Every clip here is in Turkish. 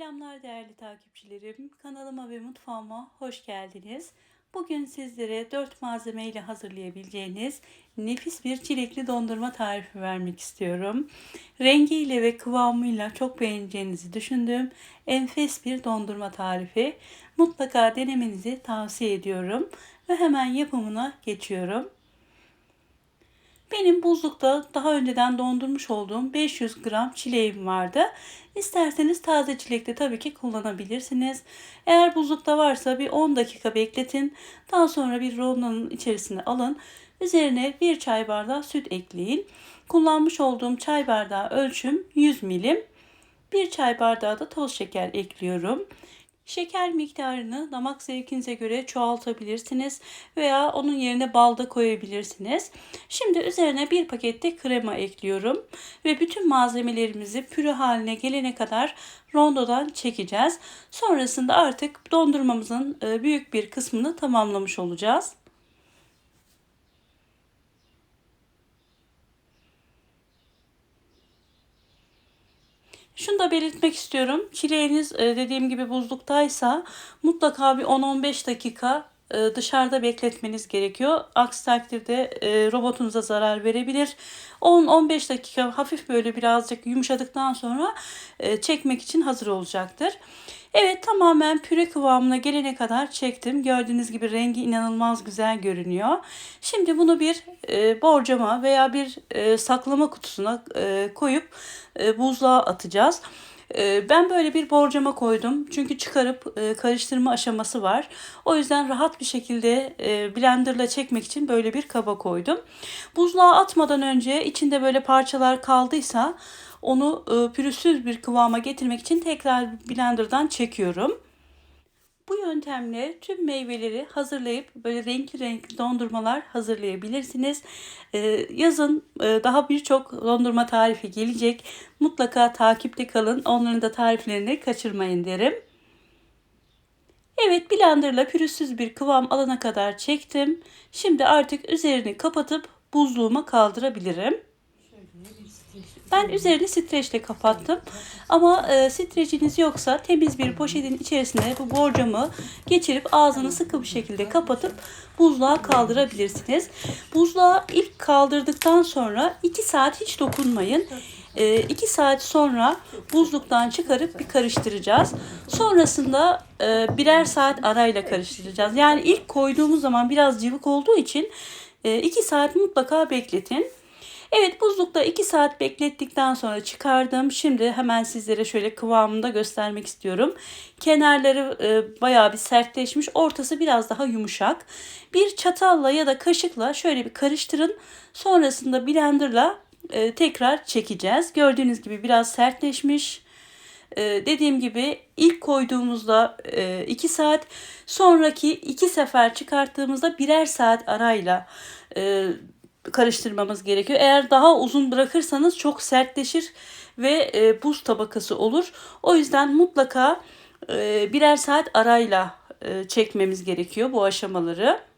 Selamlar değerli takipçilerim. Kanalıma ve mutfağıma hoş geldiniz. Bugün sizlere 4 malzeme ile hazırlayabileceğiniz nefis bir çilekli dondurma tarifi vermek istiyorum. Rengiyle ve kıvamıyla çok beğeneceğinizi düşündüğüm enfes bir dondurma tarifi. Mutlaka denemenizi tavsiye ediyorum ve hemen yapımına geçiyorum. Benim buzlukta daha önceden dondurmuş olduğum 500 gram çileğim vardı. İsterseniz taze çilek de tabii ki kullanabilirsiniz. Eğer buzlukta varsa bir 10 dakika bekletin. Daha sonra bir rondonun içerisine alın. Üzerine bir çay bardağı süt ekleyin. Kullanmış olduğum çay bardağı ölçüm 100 milim. Bir çay bardağı da toz şeker ekliyorum. Şeker miktarını damak zevkinize göre çoğaltabilirsiniz veya onun yerine bal da koyabilirsiniz. Şimdi üzerine bir pakette krema ekliyorum ve bütün malzemelerimizi püre haline gelene kadar rondodan çekeceğiz. Sonrasında artık dondurmamızın e, büyük bir kısmını tamamlamış olacağız. Şunu da belirtmek istiyorum. Çileğiniz e, dediğim gibi buzluktaysa mutlaka bir 10-15 dakika dışarıda bekletmeniz gerekiyor. Aksi takdirde e, robotunuza zarar verebilir. 10-15 dakika hafif böyle birazcık yumuşadıktan sonra çekmek için hazır olacaktır. Evet tamamen püre kıvamına gelene kadar çektim. Gördüğünüz gibi rengi inanılmaz güzel görünüyor. Şimdi bunu bir e, borcama veya bir e, saklama kutusuna e, koyup e, buzluğa atacağız. E, ben böyle bir borcama koydum. Çünkü çıkarıp e, karıştırma aşaması var. O yüzden rahat bir şekilde e, blenderla çekmek için böyle bir kaba koydum. Buzluğa atmadan önce içinde böyle parçalar kaldıysa onu e, pürüzsüz bir kıvama getirmek için tekrar blenderdan çekiyorum. Bu yöntemle tüm meyveleri hazırlayıp böyle renkli renkli dondurmalar hazırlayabilirsiniz. Ee, yazın e, daha birçok dondurma tarifi gelecek. Mutlaka takipte kalın. Onların da tariflerini kaçırmayın derim. Evet blenderla pürüzsüz bir kıvam alana kadar çektim. Şimdi artık üzerini kapatıp buzluğuma kaldırabilirim. Ben üzerini streçle kapattım. Ama e, streçiniz yoksa temiz bir poşetin içerisine bu borcamı geçirip ağzını sıkı bir şekilde kapatıp buzluğa kaldırabilirsiniz. Buzluğa ilk kaldırdıktan sonra 2 saat hiç dokunmayın. 2 e, saat sonra buzluktan çıkarıp bir karıştıracağız. Sonrasında e, birer saat arayla karıştıracağız. Yani ilk koyduğumuz zaman biraz cıvık olduğu için 2 e, saat mutlaka bekletin. Evet buzlukta 2 saat beklettikten sonra çıkardım. Şimdi hemen sizlere şöyle kıvamında göstermek istiyorum. Kenarları e, bayağı bir sertleşmiş. Ortası biraz daha yumuşak. Bir çatalla ya da kaşıkla şöyle bir karıştırın. Sonrasında blenderla e, tekrar çekeceğiz. Gördüğünüz gibi biraz sertleşmiş. Ee, dediğim gibi ilk koyduğumuzda 2 e, saat sonraki 2 sefer çıkarttığımızda birer saat arayla e, karıştırmamız gerekiyor. Eğer daha uzun bırakırsanız çok sertleşir ve e, buz tabakası olur. O yüzden mutlaka e, birer saat arayla e, çekmemiz gerekiyor bu aşamaları.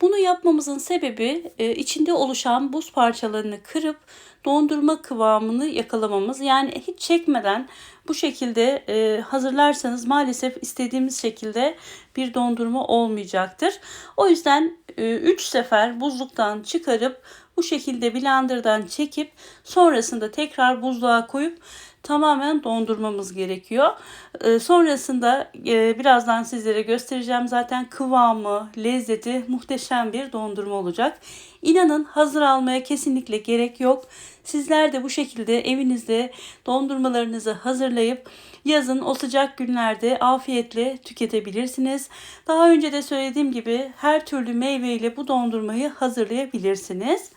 Bunu yapmamızın sebebi e, içinde oluşan buz parçalarını kırıp dondurma kıvamını yakalamamız. Yani hiç çekmeden bu şekilde e, hazırlarsanız maalesef istediğimiz şekilde bir dondurma olmayacaktır. O yüzden 3 e, sefer buzluktan çıkarıp bu şekilde blenderdan çekip sonrasında tekrar buzluğa koyup tamamen dondurmamız gerekiyor. E, sonrasında e, birazdan sizlere göstereceğim zaten kıvamı, lezzeti muhteşem bir dondurma olacak. İnanın hazır almaya kesinlikle gerek yok. Sizler de bu şekilde evinizde dondurmalarınızı hazırlayıp yazın o sıcak günlerde afiyetle tüketebilirsiniz. Daha önce de söylediğim gibi her türlü meyve ile bu dondurmayı hazırlayabilirsiniz.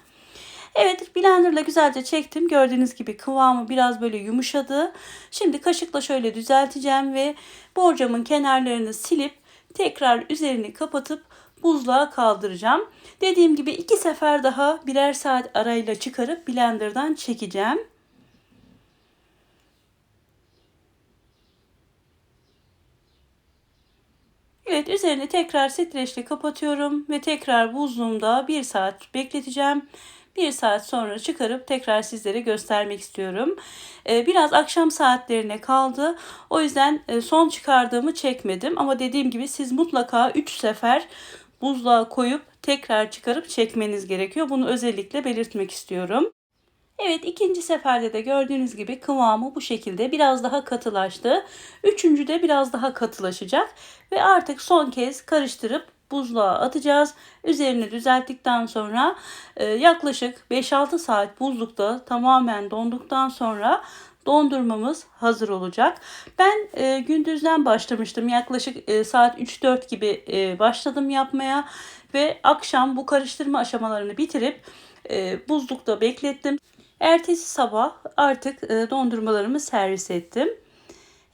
Evet blenderla güzelce çektim. Gördüğünüz gibi kıvamı biraz böyle yumuşadı. Şimdi kaşıkla şöyle düzelteceğim ve borcamın kenarlarını silip tekrar üzerini kapatıp buzluğa kaldıracağım. Dediğim gibi iki sefer daha birer saat arayla çıkarıp blenderdan çekeceğim. Evet üzerini tekrar streçle kapatıyorum ve tekrar buzluğumda bir saat bekleteceğim. Bir saat sonra çıkarıp tekrar sizlere göstermek istiyorum. Ee, biraz akşam saatlerine kaldı. O yüzden e, son çıkardığımı çekmedim. Ama dediğim gibi siz mutlaka 3 sefer buzluğa koyup tekrar çıkarıp çekmeniz gerekiyor. Bunu özellikle belirtmek istiyorum. Evet ikinci seferde de gördüğünüz gibi kıvamı bu şekilde biraz daha katılaştı. Üçüncü de biraz daha katılaşacak ve artık son kez karıştırıp buzluğa atacağız. Üzerini düzelttikten sonra e, yaklaşık 5-6 saat buzlukta tamamen donduktan sonra dondurmamız hazır olacak. Ben e, gündüzden başlamıştım. Yaklaşık e, saat 3-4 gibi e, başladım yapmaya ve akşam bu karıştırma aşamalarını bitirip e, buzlukta beklettim. Ertesi sabah artık e, dondurmalarımı servis ettim.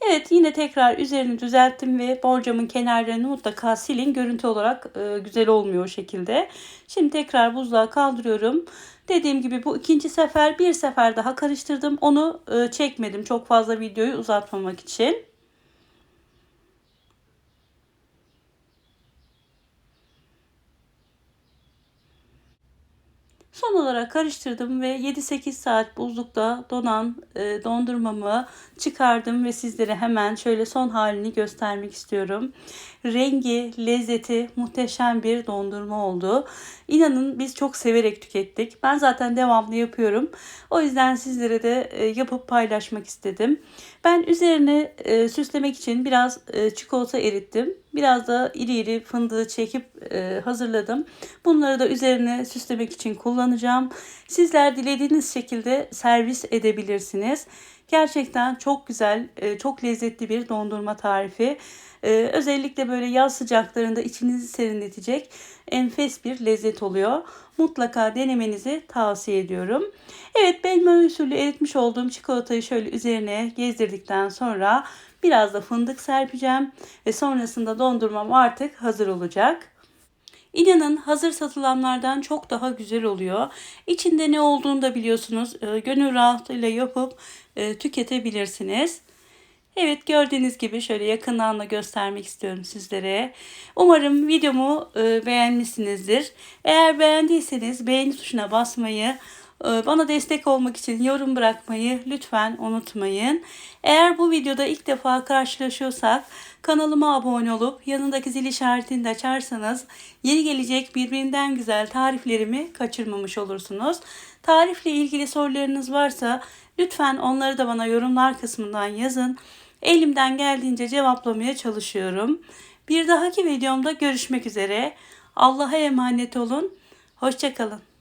Evet yine tekrar üzerini düzelttim ve borcamın kenarlarını mutlaka silin. Görüntü olarak e, güzel olmuyor o şekilde. Şimdi tekrar buzluğa kaldırıyorum. Dediğim gibi bu ikinci sefer bir sefer daha karıştırdım. Onu e, çekmedim çok fazla videoyu uzatmamak için. Son olarak karıştırdım ve 7-8 saat buzlukta donan e, dondurmamı çıkardım ve sizlere hemen şöyle son halini göstermek istiyorum. Rengi, lezzeti muhteşem bir dondurma oldu. İnanın biz çok severek tükettik. Ben zaten devamlı yapıyorum. O yüzden sizlere de e, yapıp paylaşmak istedim. Ben üzerine e, süslemek için biraz e, çikolata erittim. Biraz da iri iri fındığı çekip e, hazırladım. Bunları da üzerine süslemek için kullanacağım. Sizler dilediğiniz şekilde servis edebilirsiniz. Gerçekten çok güzel, e, çok lezzetli bir dondurma tarifi. E, özellikle böyle yaz sıcaklarında içinizi serinletecek enfes bir lezzet oluyor. Mutlaka denemenizi tavsiye ediyorum. Evet ben usulü eritmiş olduğum çikolatayı şöyle üzerine gezdirdikten sonra biraz da fındık serpeceğim ve sonrasında dondurmam artık hazır olacak. İnanın hazır satılanlardan çok daha güzel oluyor. İçinde ne olduğunu da biliyorsunuz. E, gönül rahatlığıyla yapıp e, tüketebilirsiniz. Evet gördüğünüz gibi şöyle yakından da göstermek istiyorum sizlere. Umarım videomu e, beğenmişsinizdir. Eğer beğendiyseniz beğeni tuşuna basmayı, bana destek olmak için yorum bırakmayı lütfen unutmayın. Eğer bu videoda ilk defa karşılaşıyorsak kanalıma abone olup yanındaki zil işaretini de açarsanız yeni gelecek birbirinden güzel tariflerimi kaçırmamış olursunuz. Tarifle ilgili sorularınız varsa lütfen onları da bana yorumlar kısmından yazın. Elimden geldiğince cevaplamaya çalışıyorum. Bir dahaki videomda görüşmek üzere. Allah'a emanet olun. Hoşçakalın.